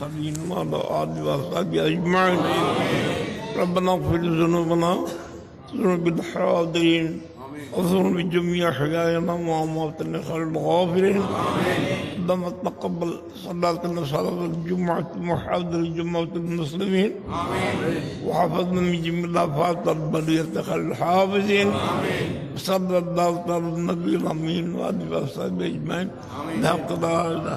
المرسلين وعلى آله وصحبه أجمعين ربنا اغفر ذنوبنا ذنوب الحاضرين وذنوب جميع أحيائنا وأمواتنا خير الغافرين ربنا تقبل صلاتنا صلاة الجمعة محاضر جمعة المسلمين. وحفظنا من جميع الآفات البرية خير الحافظين. صلى الله على النبي الأمين وآله وصحبه أجمعين. لا إله إلا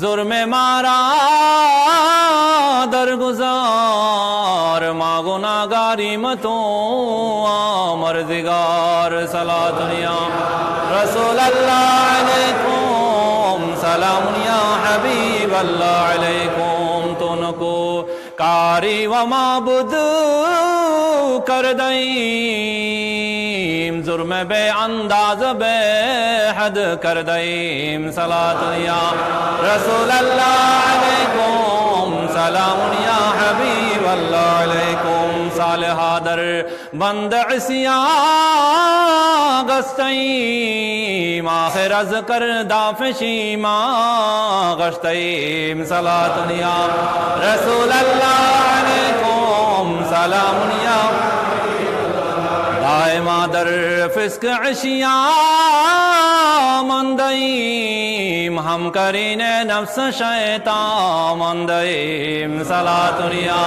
জোরমে মারা দরগুজার মাগুনা গারিম তো আমার দিগার সালা দুনিয়া। রসুল আলাইকুম, সালাম হাবিব আল্লাহ আলাইকুম, তোনকো কারি ওয়া মাবুদ কর দই। जुर्म बे अंदाज बे हद कर दईम सलातिया रसूल अलैकुम सलामिया हबीब अलैकुम सालहादर बंद असिया गस्तईम आखिर अज कर दाफशीमा गस्तईम सलातिया रसूल अलैकुम सलामिया در فسق عشیا من دیم ہم کرین نفس شیطان من دیم صلاة یا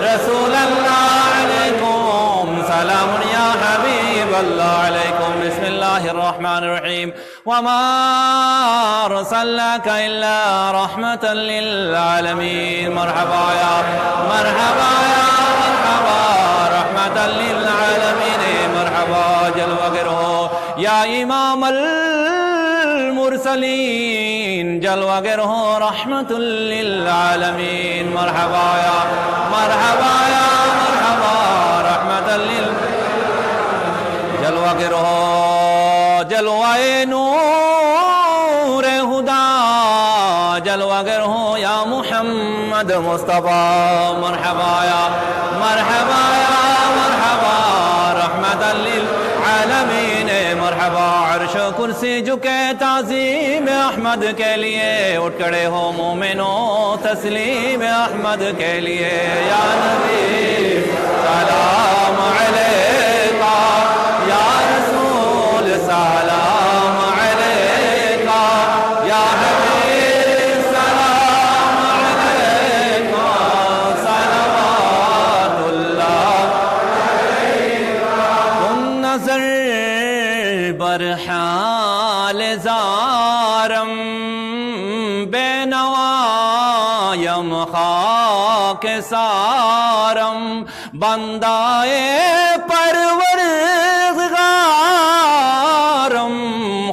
رسول اللہ علیکم سلام یا حبیب اللہ علیکم بسم اللہ الرحمن الرحیم وما ارسلناك الا رحمة للعالمين مرحبا يا ইমাম মুরসালিন, জলওয়াগের হো রহমতুল্লিল আলমিন। মরহবায়া মরহবায়া মরহবা রহমতুল্লিল জলওয়াগের হো, জলওয়ায়ে নূরে হুদা। জলওয়াগের হো ইয়া মুহাম্মদ মুস্তফা। মরহবায়া کرسی جھکے تعظیم احمد کے لیے اٹھ کڑے ہو مومنو تسلیم احمد کے لیے۔ یا نبی، سلام علیکہ۔ یا رسول، سلام علیکہ۔ یا حبیب، سلام علیکہ۔ صلوات اللہ نظر بر زارم بے خاک سارم بندائے پرورزگارم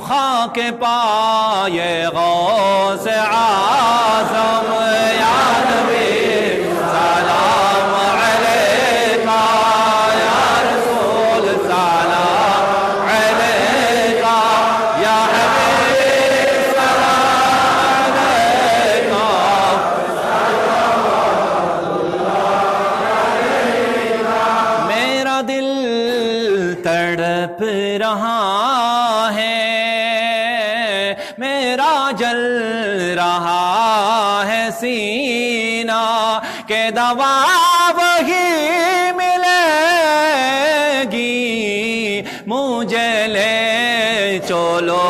خاک پائے غارم تڑپ رہا ہے، میرا جل رہا ہے سینہ کہ دوا وہی ملے گی، مجھے لے چولو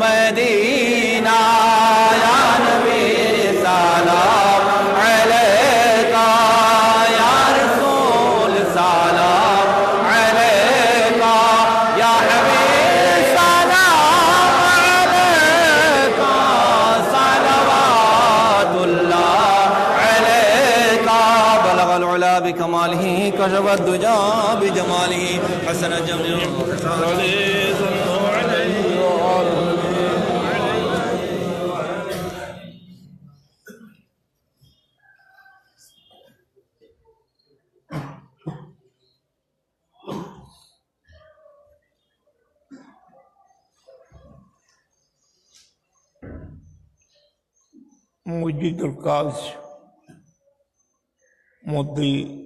مدینہ۔ وصف الدجى بجماله حسن جميع صلي صلوا مجيد مضي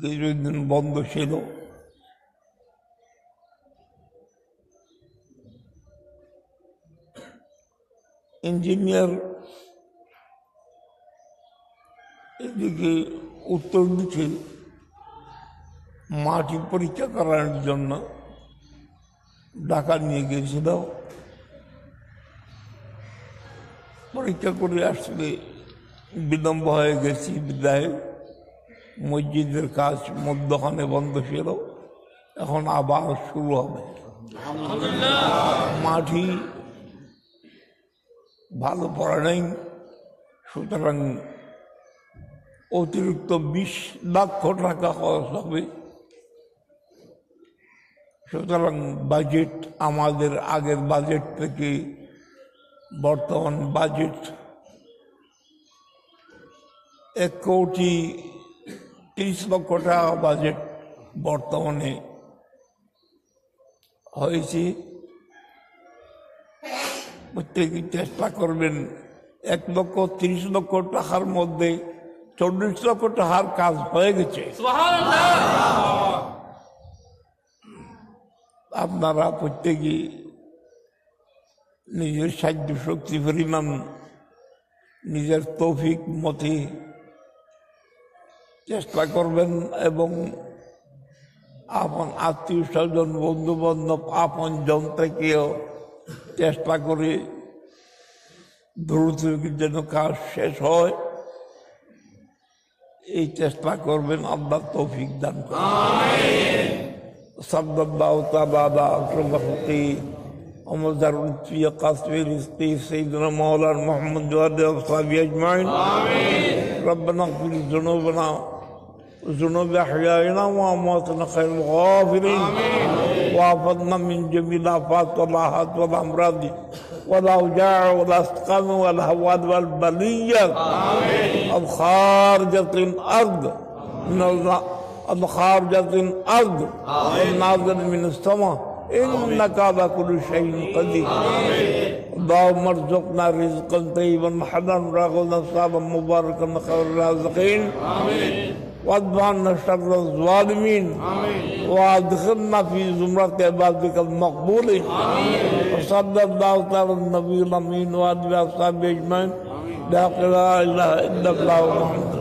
কিছুদিন বন্ধ ছিল ইঞ্জিনিয়ার এদিকে উত্তর দিকে মাটি পরীক্ষা করার জন্য ঢাকা নিয়ে গিয়েছিল পরীক্ষা করে আসলে বিলম্ব হয়ে গেছি বিদায় মসজিদের কাজ মধ্যখানে বন্ধ ছিল। এখন আবার শুরু হবে। মাটি ভালো পড়া নেই। সুতরাং অতিরিক্ত বিশ লক্ষ টাকা খরচ হবে। সুতরাং বাজেট আমাদের আগের বাজেট থেকে বর্তমান বাজেট এক কোটি তিরিশ লক্ষ টাকা বাজেট বর্তমানে হয়েছে। প্রত্যেকে চেষ্টা করবেন এক লক্ষ তিরিশ লক্ষ টাকার মধ্যে চল্লিশ লক্ষ টাকার কাজ হয়ে গেছে। আপনারা প্রত্যেকে নিজের সাহায্য শক্তি পরিমাণ নিজের তৌফিক মতে চেষ্টা করবেন এবং আপন আত্মীয় স্বজন বন্ধু বান্ধব আপন জন থেকেও চেষ্টা করে দ্রুত যেন কাজ শেষ হয় এই চেষ্টা করবেন আল্লাহ তৌফিক দান করবেন সাল্লাল্লাহু তাআলা আশরাফ খালকি ومصدر في قصر رزقي سيدنا مولانا محمد وعلى اصحابه اجمعين ربنا اغفر ذنوبنا وذنوب أحيائنا وأمواتنا خير الغافرين وأفضنا من جميع الآفات والآهات والأمراض والأوجاع والأسقام والهواد والبلية. الخارجة الأرض. من الخارجة الأرض. والنازل من السماء. إنك على كل شيء قدير. اللهم ارزقنا رزقا طيبا حلالا رغدا صعبا مباركا خير الرازقين آمين. عنا شر الظالمين. وادخلنا في زمرة عبادك المقبولين وصلى الله تعالى النبي الأمين وعلى اصحابه أجمعين. لا إله إلا الله محمد